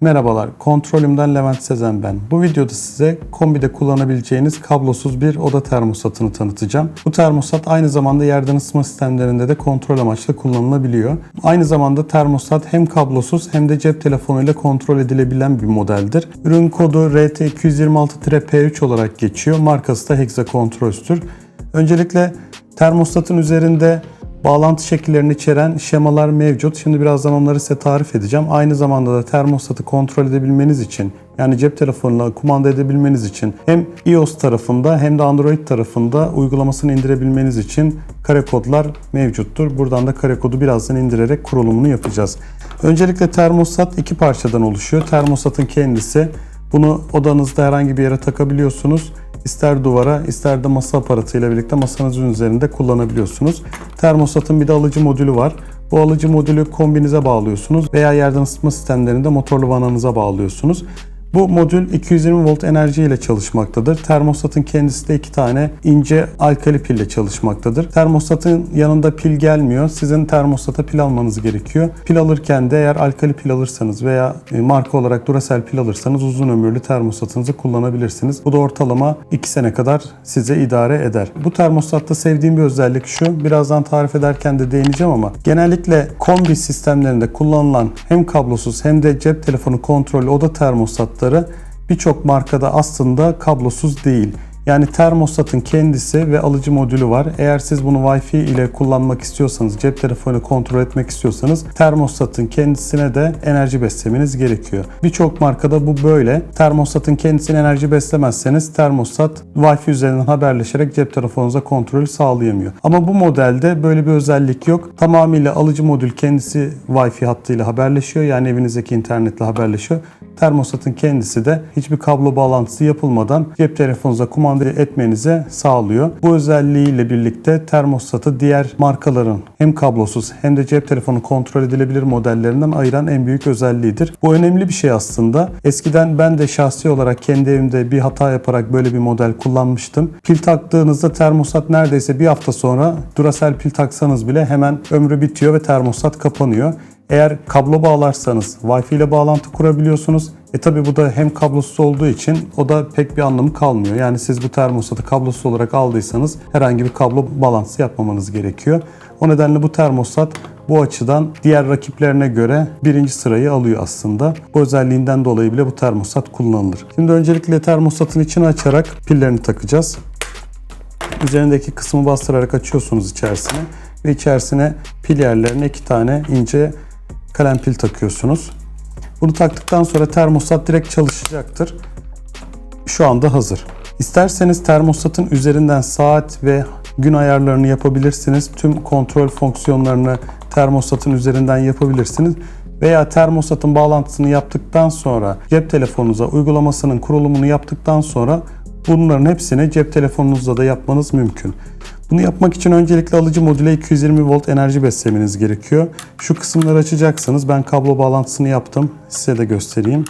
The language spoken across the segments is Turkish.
Merhabalar, Kontrolümden Levent Sezen ben. Bu videoda size kombide kullanabileceğiniz kablosuz bir oda termostatını tanıtacağım. Bu termostat aynı zamanda yerden ısıtma sistemlerinde de kontrol amaçlı kullanılabiliyor. Aynı zamanda termostat hem kablosuz hem de cep telefonuyla kontrol edilebilen bir modeldir. Ürün kodu RT226-P3 olarak geçiyor. Markası da Hexa Controls'tür. Öncelikle termostatın üzerinde bağlantı şekillerini içeren şemalar mevcut. Şimdi birazdan onları size tarif edeceğim. Aynı zamanda da termostatı kontrol edebilmeniz için yani cep telefonuyla kumanda edebilmeniz için hem iOS tarafında hem de Android tarafında uygulamasını indirebilmeniz için kare kodlar mevcuttur. Buradan da kare kodu birazdan indirerek kurulumunu yapacağız. Öncelikle termostat iki parçadan oluşuyor. Termostatın kendisi bunu odanızda herhangi bir yere takabiliyorsunuz. İster duvara ister de masa aparatıyla birlikte masanızın üzerinde kullanabiliyorsunuz. Termostatın bir de alıcı modülü var. Bu alıcı modülü kombinize bağlıyorsunuz veya yerden ısıtma sistemlerinde motorlu vananıza bağlıyorsunuz. Bu modül 220 volt enerji ile çalışmaktadır. Termostatın kendisi de iki tane ince alkali pille çalışmaktadır. Termostatın yanında pil gelmiyor. Sizin termostata pil almanız gerekiyor. Pil alırken de eğer alkali pil alırsanız veya e, marka olarak Duracell pil alırsanız uzun ömürlü termostatınızı kullanabilirsiniz. Bu da ortalama 2 sene kadar size idare eder. Bu termostatta sevdiğim bir özellik şu. Birazdan tarif ederken de değineceğim ama genellikle kombi sistemlerinde kullanılan hem kablosuz hem de cep telefonu kontrollü oda termostat termostatları birçok markada aslında kablosuz değil. Yani termostatın kendisi ve alıcı modülü var. Eğer siz bunu Wi-Fi ile kullanmak istiyorsanız, cep telefonu kontrol etmek istiyorsanız termostatın kendisine de enerji beslemeniz gerekiyor. Birçok markada bu böyle. Termostatın kendisine enerji beslemezseniz termostat Wi-Fi üzerinden haberleşerek cep telefonunuza kontrolü sağlayamıyor. Ama bu modelde böyle bir özellik yok. Tamamıyla alıcı modül kendisi Wi-Fi hattıyla haberleşiyor. Yani evinizdeki internetle haberleşiyor. Termostatın kendisi de hiçbir kablo bağlantısı yapılmadan cep telefonunuza kumanda etmenize sağlıyor. Bu özelliğiyle birlikte termostatı diğer markaların hem kablosuz hem de cep telefonu kontrol edilebilir modellerinden ayıran en büyük özelliğidir. Bu önemli bir şey aslında. Eskiden ben de şahsi olarak kendi evimde bir hata yaparak böyle bir model kullanmıştım. Pil taktığınızda termostat neredeyse bir hafta sonra Duracell pil taksanız bile hemen ömrü bitiyor ve termostat kapanıyor. Eğer kablo bağlarsanız Wi-Fi ile bağlantı kurabiliyorsunuz. E tabi bu da hem kablosuz olduğu için o da pek bir anlamı kalmıyor. Yani siz bu termostatı kablosuz olarak aldıysanız herhangi bir kablo bağlantısı yapmamanız gerekiyor. O nedenle bu termostat bu açıdan diğer rakiplerine göre birinci sırayı alıyor aslında. Bu özelliğinden dolayı bile bu termostat kullanılır. Şimdi öncelikle termostatın içini açarak pillerini takacağız. Üzerindeki kısmı bastırarak açıyorsunuz içerisine ve içerisine pil yerlerine iki tane ince kalem pil takıyorsunuz. Bunu taktıktan sonra termostat direkt çalışacaktır. Şu anda hazır. İsterseniz termostatın üzerinden saat ve gün ayarlarını yapabilirsiniz. Tüm kontrol fonksiyonlarını termostatın üzerinden yapabilirsiniz. Veya termostatın bağlantısını yaptıktan sonra cep telefonunuza uygulamasının kurulumunu yaptıktan sonra bunların hepsini cep telefonunuzda da yapmanız mümkün. Bunu yapmak için öncelikle alıcı modüle 220 volt enerji beslemeniz gerekiyor. Şu kısımları açacaksınız. Ben kablo bağlantısını yaptım. Size de göstereyim.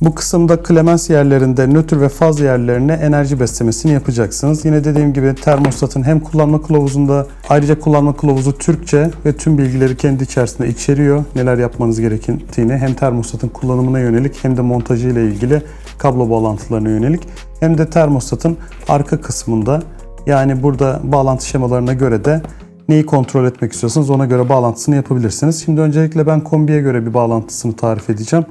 Bu kısımda klemens yerlerinde nötr ve faz yerlerine enerji beslemesini yapacaksınız. Yine dediğim gibi termostatın hem kullanma kılavuzunda ayrıca kullanma kılavuzu Türkçe ve tüm bilgileri kendi içerisinde içeriyor. Neler yapmanız gerektiğini hem termostatın kullanımına yönelik hem de montajı ile ilgili kablo bağlantılarına yönelik hem de termostatın arka kısmında yani burada bağlantı şemalarına göre de neyi kontrol etmek istiyorsanız ona göre bağlantısını yapabilirsiniz. Şimdi öncelikle ben kombiye göre bir bağlantısını tarif edeceğim.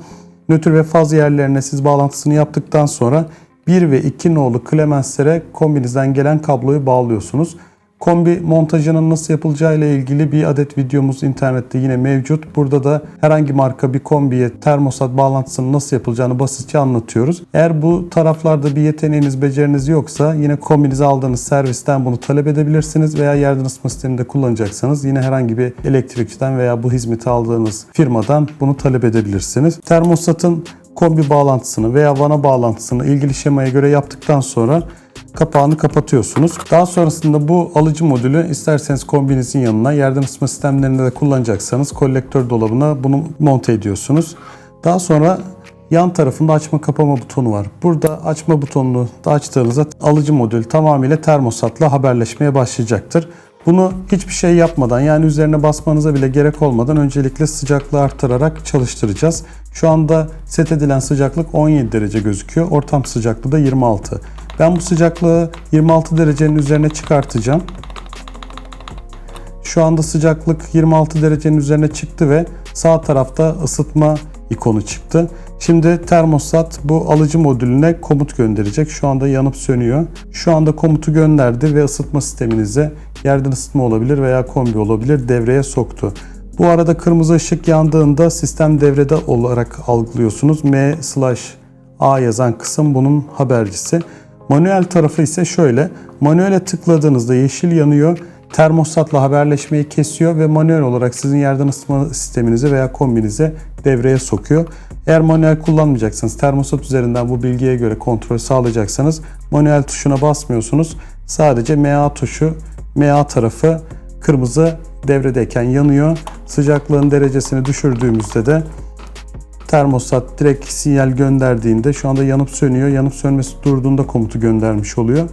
Nötr ve faz yerlerine siz bağlantısını yaptıktan sonra 1 ve 2 nolu klemenslere kombinizden gelen kabloyu bağlıyorsunuz. Kombi montajının nasıl yapılacağı ile ilgili bir adet videomuz internette yine mevcut. Burada da herhangi marka bir kombiye termostat bağlantısının nasıl yapılacağını basitçe anlatıyoruz. Eğer bu taraflarda bir yeteneğiniz, beceriniz yoksa yine kombinize aldığınız servisten bunu talep edebilirsiniz veya yerden ısıtma sisteminde kullanacaksanız yine herhangi bir elektrikçiden veya bu hizmeti aldığınız firmadan bunu talep edebilirsiniz. Termostatın kombi bağlantısını veya vana bağlantısını ilgili şemaya göre yaptıktan sonra kapağını kapatıyorsunuz. Daha sonrasında bu alıcı modülü isterseniz kombinizin yanına yerden ısıtma sistemlerinde de kullanacaksanız kolektör dolabına bunu monte ediyorsunuz. Daha sonra yan tarafında açma kapama butonu var. Burada açma butonunu da açtığınızda alıcı modül tamamıyla termosatla haberleşmeye başlayacaktır. Bunu hiçbir şey yapmadan yani üzerine basmanıza bile gerek olmadan öncelikle sıcaklığı arttırarak çalıştıracağız. Şu anda set edilen sıcaklık 17 derece gözüküyor. Ortam sıcaklığı da 26. Ben bu sıcaklığı 26 derecenin üzerine çıkartacağım. Şu anda sıcaklık 26 derecenin üzerine çıktı ve sağ tarafta ısıtma ikonu çıktı. Şimdi termostat bu alıcı modülüne komut gönderecek. Şu anda yanıp sönüyor. Şu anda komutu gönderdi ve ısıtma sisteminize yerden ısıtma olabilir veya kombi olabilir devreye soktu. Bu arada kırmızı ışık yandığında sistem devrede olarak algılıyorsunuz. M slash A yazan kısım bunun habercisi. Manuel tarafı ise şöyle. Manuele tıkladığınızda yeşil yanıyor. Termostatla haberleşmeyi kesiyor ve manuel olarak sizin yerden ısıtma sisteminizi veya kombinize devreye sokuyor. Eğer manuel kullanmayacaksanız, termostat üzerinden bu bilgiye göre kontrol sağlayacaksanız manuel tuşuna basmıyorsunuz. Sadece MA tuşu, MA tarafı kırmızı devredeyken yanıyor. Sıcaklığın derecesini düşürdüğümüzde de termostat direkt sinyal gönderdiğinde şu anda yanıp sönüyor. Yanıp sönmesi durduğunda komutu göndermiş oluyor.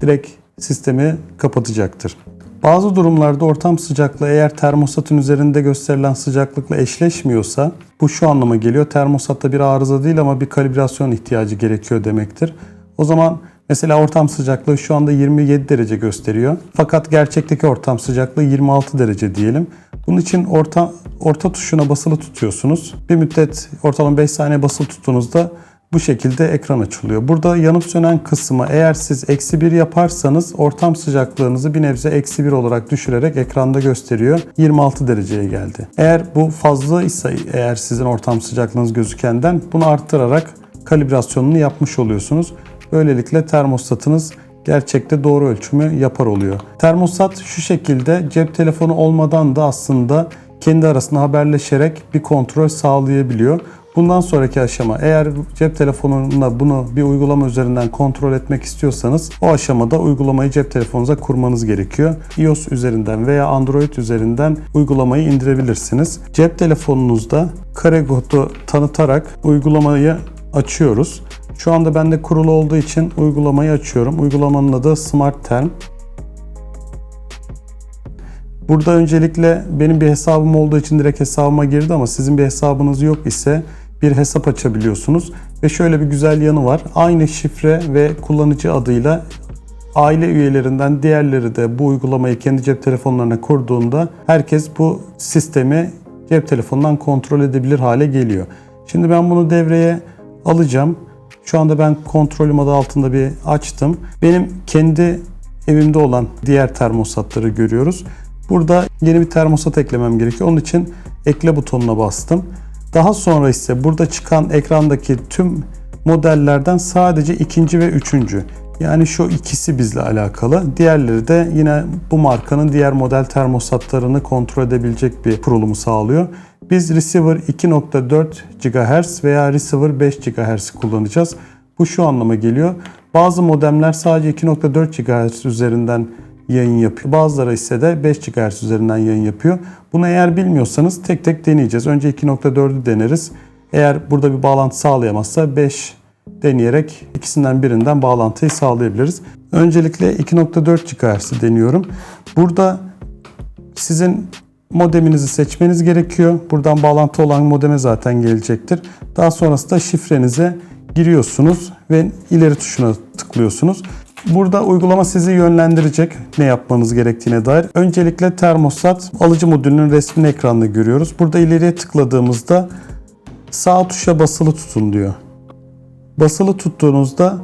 Direkt sistemi kapatacaktır. Bazı durumlarda ortam sıcaklığı eğer termostatın üzerinde gösterilen sıcaklıkla eşleşmiyorsa bu şu anlama geliyor. Termostatta bir arıza değil ama bir kalibrasyon ihtiyacı gerekiyor demektir. O zaman mesela ortam sıcaklığı şu anda 27 derece gösteriyor. Fakat gerçekteki ortam sıcaklığı 26 derece diyelim. Bunun için orta, orta tuşuna basılı tutuyorsunuz. Bir müddet ortalama 5 saniye basılı tuttuğunuzda bu şekilde ekran açılıyor. Burada yanıp sönen kısmı eğer siz eksi 1 yaparsanız ortam sıcaklığınızı bir nebze eksi 1 olarak düşürerek ekranda gösteriyor. 26 dereceye geldi. Eğer bu fazla ise eğer sizin ortam sıcaklığınız gözükenden bunu arttırarak kalibrasyonunu yapmış oluyorsunuz. Böylelikle termostatınız gerçekte doğru ölçümü yapar oluyor. Termostat şu şekilde cep telefonu olmadan da aslında kendi arasında haberleşerek bir kontrol sağlayabiliyor. Bundan sonraki aşama eğer cep telefonuna bunu bir uygulama üzerinden kontrol etmek istiyorsanız o aşamada uygulamayı cep telefonunuza kurmanız gerekiyor. iOS üzerinden veya Android üzerinden uygulamayı indirebilirsiniz. Cep telefonunuzda Karegod'u tanıtarak uygulamayı açıyoruz. Şu anda bende kurulu olduğu için uygulamayı açıyorum. Uygulamanın adı Smart Term. Burada öncelikle benim bir hesabım olduğu için direkt hesabıma girdi ama sizin bir hesabınız yok ise bir hesap açabiliyorsunuz. Ve şöyle bir güzel yanı var. Aynı şifre ve kullanıcı adıyla aile üyelerinden diğerleri de bu uygulamayı kendi cep telefonlarına kurduğunda herkes bu sistemi cep telefonundan kontrol edebilir hale geliyor. Şimdi ben bunu devreye alacağım. Şu anda ben kontrolüm adı altında bir açtım. Benim kendi evimde olan diğer termostatları görüyoruz. Burada yeni bir termostat eklemem gerekiyor. Onun için ekle butonuna bastım. Daha sonra ise burada çıkan ekrandaki tüm modellerden sadece ikinci ve üçüncü. Yani şu ikisi bizle alakalı. Diğerleri de yine bu markanın diğer model termostatlarını kontrol edebilecek bir kurulumu sağlıyor. Biz receiver 2.4 GHz veya receiver 5 GHz kullanacağız. Bu şu anlama geliyor. Bazı modemler sadece 2.4 GHz üzerinden yayın yapıyor. Bazıları ise de 5 GHz üzerinden yayın yapıyor. Bunu eğer bilmiyorsanız tek tek deneyeceğiz. Önce 2.4'ü deneriz. Eğer burada bir bağlantı sağlayamazsa 5 deneyerek ikisinden birinden bağlantıyı sağlayabiliriz. Öncelikle 2.4 GHz'i deniyorum. Burada sizin modeminizi seçmeniz gerekiyor. Buradan bağlantı olan modeme zaten gelecektir. Daha sonrasında şifrenize giriyorsunuz ve ileri tuşuna tıklıyorsunuz. Burada uygulama sizi yönlendirecek ne yapmanız gerektiğine dair. Öncelikle termostat alıcı modülünün resmini ekranda görüyoruz. Burada ileriye tıkladığımızda sağ tuşa basılı tutun diyor. Basılı tuttuğunuzda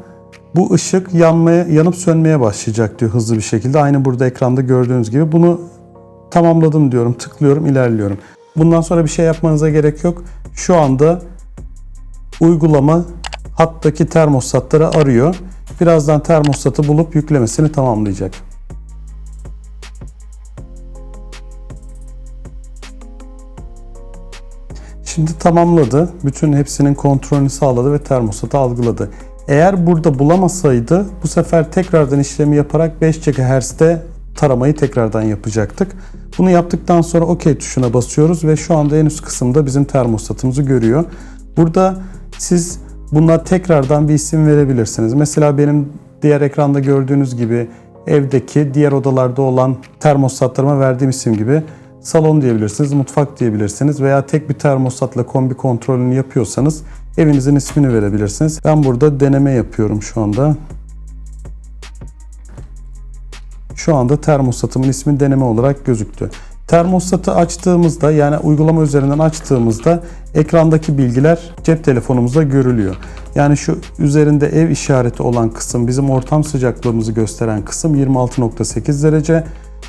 bu ışık yanmaya, yanıp sönmeye başlayacak diyor hızlı bir şekilde. Aynı burada ekranda gördüğünüz gibi. Bunu tamamladım diyorum, tıklıyorum, ilerliyorum. Bundan sonra bir şey yapmanıza gerek yok. Şu anda uygulama hattaki termostatları arıyor. Birazdan termostatı bulup yüklemesini tamamlayacak. Şimdi tamamladı. Bütün hepsinin kontrolünü sağladı ve termostatı algıladı. Eğer burada bulamasaydı bu sefer tekrardan işlemi yaparak 5 GHz'de taramayı tekrardan yapacaktık. Bunu yaptıktan sonra OK tuşuna basıyoruz ve şu anda en üst kısımda bizim termostatımızı görüyor. Burada siz buna tekrardan bir isim verebilirsiniz. Mesela benim diğer ekranda gördüğünüz gibi evdeki diğer odalarda olan termostatlarıma verdiğim isim gibi salon diyebilirsiniz, mutfak diyebilirsiniz veya tek bir termostatla kombi kontrolünü yapıyorsanız evinizin ismini verebilirsiniz. Ben burada deneme yapıyorum şu anda. Şu anda termostatımın ismi deneme olarak gözüktü. Termostatı açtığımızda yani uygulama üzerinden açtığımızda ekrandaki bilgiler cep telefonumuzda görülüyor. Yani şu üzerinde ev işareti olan kısım bizim ortam sıcaklığımızı gösteren kısım 26.8 derece.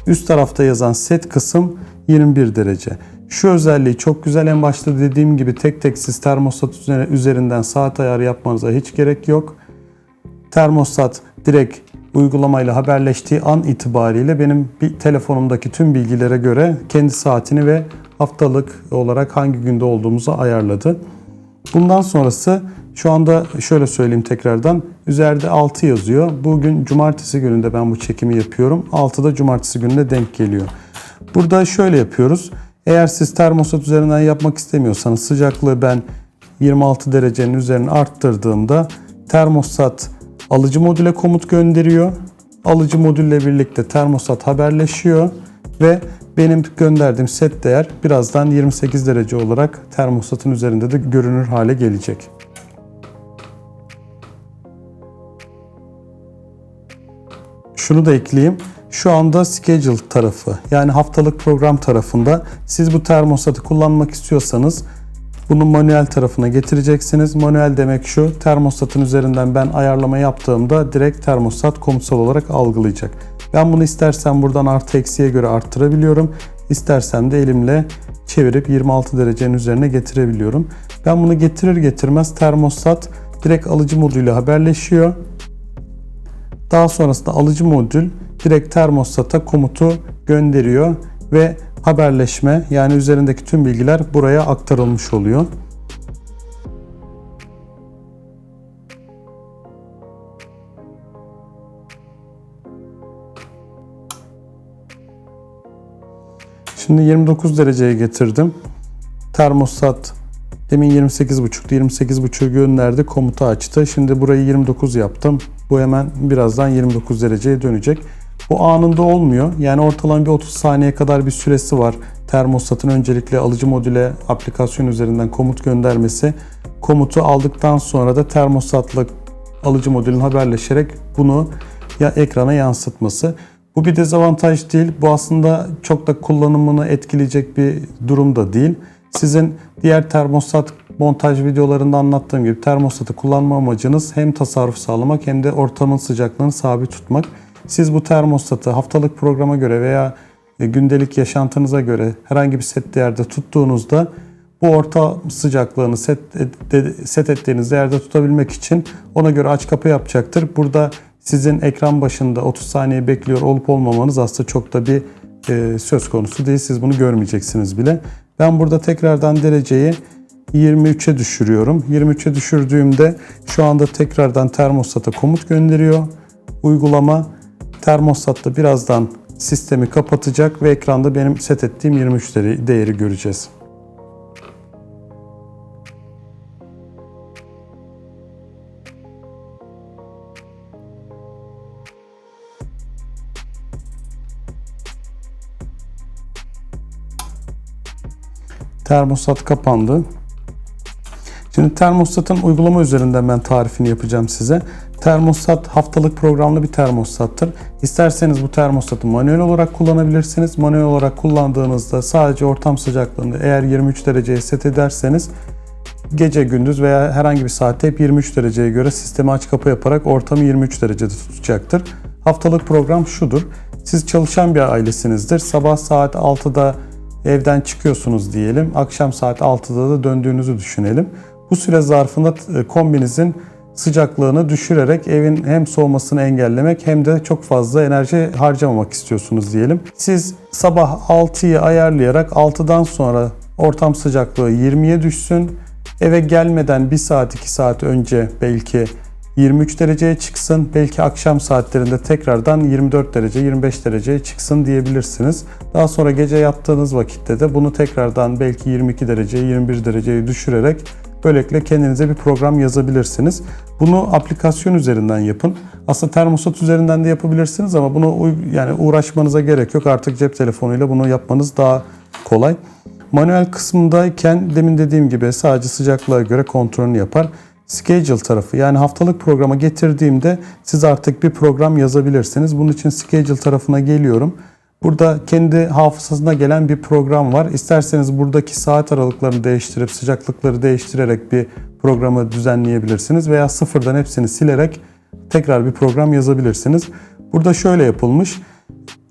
Üst tarafta yazan set kısım 21 derece. Şu özelliği çok güzel. En başta dediğim gibi tek tek siz termostat üzerinden saat ayarı yapmanıza hiç gerek yok. Termostat direkt uygulamayla haberleştiği an itibariyle benim bir telefonumdaki tüm bilgilere göre kendi saatini ve haftalık olarak hangi günde olduğumuzu ayarladı. Bundan sonrası şu anda şöyle söyleyeyim tekrardan. Üzerinde 6 yazıyor. Bugün cumartesi gününde ben bu çekimi yapıyorum. 6 da cumartesi gününe denk geliyor. Burada şöyle yapıyoruz. Eğer siz termostat üzerinden yapmak istemiyorsanız sıcaklığı ben 26 derecenin üzerine arttırdığımda termostat alıcı modüle komut gönderiyor. Alıcı modülle birlikte termostat haberleşiyor ve benim gönderdiğim set değer birazdan 28 derece olarak termostatın üzerinde de görünür hale gelecek. Şunu da ekleyeyim. Şu anda schedule tarafı yani haftalık program tarafında siz bu termostatı kullanmak istiyorsanız bunu manuel tarafına getireceksiniz. Manuel demek şu, termostatın üzerinden ben ayarlama yaptığımda direkt termostat komutsal olarak algılayacak. Ben bunu istersen buradan artı eksiye göre arttırabiliyorum. İstersem de elimle çevirip 26 derecenin üzerine getirebiliyorum. Ben bunu getirir getirmez termostat direkt alıcı modülüyle haberleşiyor. Daha sonrasında alıcı modül direkt termostata komutu gönderiyor ve haberleşme yani üzerindeki tüm bilgiler buraya aktarılmış oluyor. Şimdi 29 dereceye getirdim. Termostat demin 28.5'tu. 28.5'u gönderdi. Komutu açtı. Şimdi burayı 29 yaptım. Bu hemen birazdan 29 dereceye dönecek. Bu anında olmuyor. Yani ortalama bir 30 saniye kadar bir süresi var. Termostatın öncelikle alıcı modüle aplikasyon üzerinden komut göndermesi. Komutu aldıktan sonra da termostatla alıcı modülün haberleşerek bunu ya ekrana yansıtması. Bu bir dezavantaj değil. Bu aslında çok da kullanımını etkileyecek bir durum da değil. Sizin diğer termostat montaj videolarında anlattığım gibi termostatı kullanma amacınız hem tasarruf sağlamak hem de ortamın sıcaklığını sabit tutmak. Siz bu termostatı haftalık programa göre veya gündelik yaşantınıza göre herhangi bir set değerde tuttuğunuzda bu orta sıcaklığını set, set ettiğiniz yerde tutabilmek için ona göre aç kapı yapacaktır. Burada sizin ekran başında 30 saniye bekliyor olup olmamanız aslında çok da bir e, söz konusu değil. Siz bunu görmeyeceksiniz bile. Ben burada tekrardan dereceyi 23'e düşürüyorum. 23'e düşürdüğümde şu anda tekrardan termostata komut gönderiyor. Uygulama termostatta birazdan sistemi kapatacak ve ekranda benim set ettiğim 23 değeri göreceğiz. Termostat kapandı. Şimdi termostatın uygulama üzerinden ben tarifini yapacağım size. Termostat haftalık programlı bir termostattır. İsterseniz bu termostatı manuel olarak kullanabilirsiniz. Manuel olarak kullandığınızda sadece ortam sıcaklığını eğer 23 dereceye set ederseniz gece gündüz veya herhangi bir saatte hep 23 dereceye göre sistemi aç kapı yaparak ortamı 23 derecede tutacaktır. Haftalık program şudur. Siz çalışan bir ailesinizdir. Sabah saat 6'da evden çıkıyorsunuz diyelim. Akşam saat 6'da da döndüğünüzü düşünelim. Bu süre zarfında kombinizin sıcaklığını düşürerek evin hem soğumasını engellemek hem de çok fazla enerji harcamamak istiyorsunuz diyelim. Siz sabah 6'yı ayarlayarak 6'dan sonra ortam sıcaklığı 20'ye düşsün. Eve gelmeden 1 saat 2 saat önce belki 23 dereceye çıksın. Belki akşam saatlerinde tekrardan 24 derece 25 dereceye çıksın diyebilirsiniz. Daha sonra gece yattığınız vakitte de bunu tekrardan belki 22 dereceye 21 dereceye düşürerek Böylelikle kendinize bir program yazabilirsiniz. Bunu aplikasyon üzerinden yapın. Aslında termostat üzerinden de yapabilirsiniz ama bunu yani uğraşmanıza gerek yok. Artık cep telefonuyla bunu yapmanız daha kolay. Manuel kısmındayken demin dediğim gibi sadece sıcaklığa göre kontrolünü yapar. Schedule tarafı yani haftalık programa getirdiğimde siz artık bir program yazabilirsiniz. Bunun için schedule tarafına geliyorum. Burada kendi hafızasına gelen bir program var. İsterseniz buradaki saat aralıklarını değiştirip sıcaklıkları değiştirerek bir programı düzenleyebilirsiniz veya sıfırdan hepsini silerek tekrar bir program yazabilirsiniz. Burada şöyle yapılmış.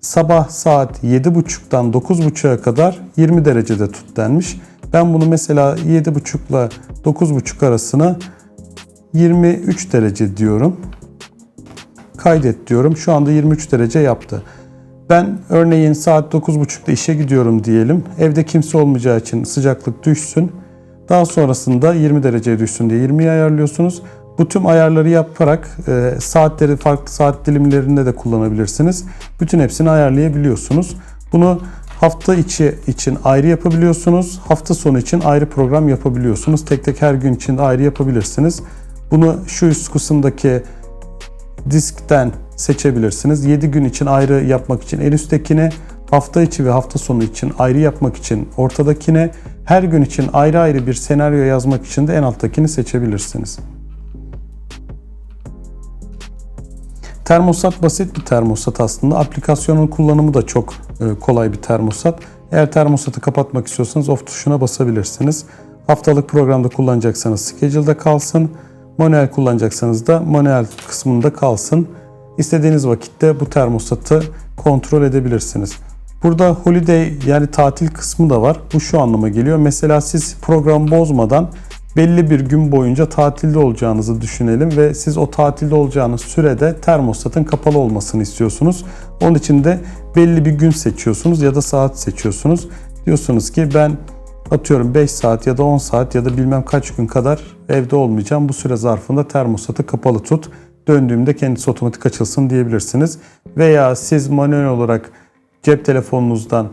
Sabah saat 7.30'dan 9.30'a kadar 20 derecede tut denmiş. Ben bunu mesela 7.30 ile 9.30 arasına 23 derece diyorum. Kaydet diyorum. Şu anda 23 derece yaptı. Ben örneğin saat 9.30'da işe gidiyorum diyelim. Evde kimse olmayacağı için sıcaklık düşsün. Daha sonrasında 20 dereceye düşsün diye 20'yi ayarlıyorsunuz. Bu tüm ayarları yaparak e, saatleri farklı saat dilimlerinde de kullanabilirsiniz. Bütün hepsini ayarlayabiliyorsunuz. Bunu hafta içi için ayrı yapabiliyorsunuz. Hafta sonu için ayrı program yapabiliyorsunuz. Tek tek her gün için ayrı yapabilirsiniz. Bunu şu üst kısımdaki diskten seçebilirsiniz. 7 gün için ayrı yapmak için en üsttekine, hafta içi ve hafta sonu için ayrı yapmak için ortadakine, her gün için ayrı ayrı bir senaryo yazmak için de en alttakini seçebilirsiniz. Termostat basit bir termostat aslında. Aplikasyonun kullanımı da çok e, kolay bir termostat. Eğer termostatı kapatmak istiyorsanız off tuşuna basabilirsiniz. Haftalık programda kullanacaksanız schedule'da kalsın. Manuel kullanacaksanız da manuel kısmında kalsın. İstediğiniz vakitte bu termostatı kontrol edebilirsiniz. Burada holiday yani tatil kısmı da var. Bu şu anlama geliyor. Mesela siz program bozmadan belli bir gün boyunca tatilde olacağınızı düşünelim ve siz o tatilde olacağınız sürede termostatın kapalı olmasını istiyorsunuz. Onun için de belli bir gün seçiyorsunuz ya da saat seçiyorsunuz. Diyorsunuz ki ben atıyorum 5 saat ya da 10 saat ya da bilmem kaç gün kadar evde olmayacağım. Bu süre zarfında termostatı kapalı tut. Döndüğümde kendisi otomatik açılsın diyebilirsiniz. Veya siz manuel olarak cep telefonunuzdan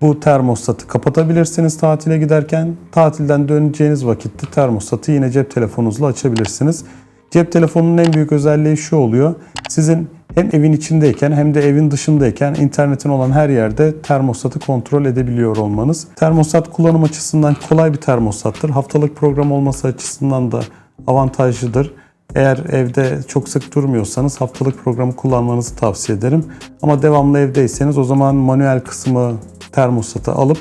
bu termostatı kapatabilirsiniz tatile giderken. Tatilden döneceğiniz vakitte termostatı yine cep telefonunuzla açabilirsiniz. Cep telefonunun en büyük özelliği şu oluyor. Sizin hem evin içindeyken hem de evin dışındayken internetin olan her yerde termostatı kontrol edebiliyor olmanız. Termostat kullanım açısından kolay bir termostattır. Haftalık program olması açısından da avantajlıdır. Eğer evde çok sık durmuyorsanız haftalık programı kullanmanızı tavsiye ederim. Ama devamlı evdeyseniz o zaman manuel kısmı termostatı alıp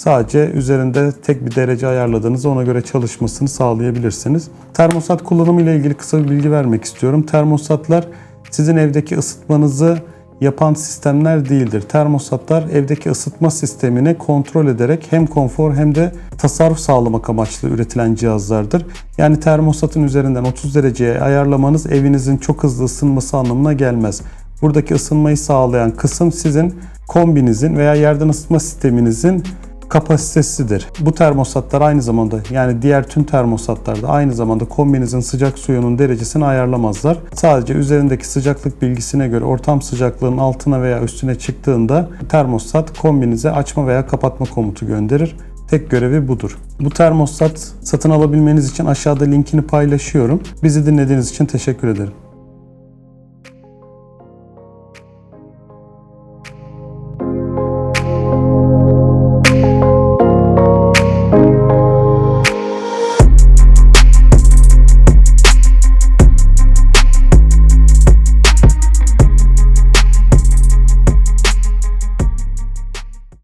sadece üzerinde tek bir derece ayarladığınızda ona göre çalışmasını sağlayabilirsiniz. Termostat kullanımı ile ilgili kısa bir bilgi vermek istiyorum. Termostatlar sizin evdeki ısıtmanızı yapan sistemler değildir. Termostatlar evdeki ısıtma sistemini kontrol ederek hem konfor hem de tasarruf sağlamak amaçlı üretilen cihazlardır. Yani termostatın üzerinden 30 dereceye ayarlamanız evinizin çok hızlı ısınması anlamına gelmez. Buradaki ısınmayı sağlayan kısım sizin kombinizin veya yerden ısıtma sisteminizin kapasitesidir. Bu termostatlar aynı zamanda yani diğer tüm termostatlarda aynı zamanda kombinizin sıcak suyunun derecesini ayarlamazlar. Sadece üzerindeki sıcaklık bilgisine göre ortam sıcaklığının altına veya üstüne çıktığında termostat kombinize açma veya kapatma komutu gönderir. Tek görevi budur. Bu termostat satın alabilmeniz için aşağıda linkini paylaşıyorum. Bizi dinlediğiniz için teşekkür ederim.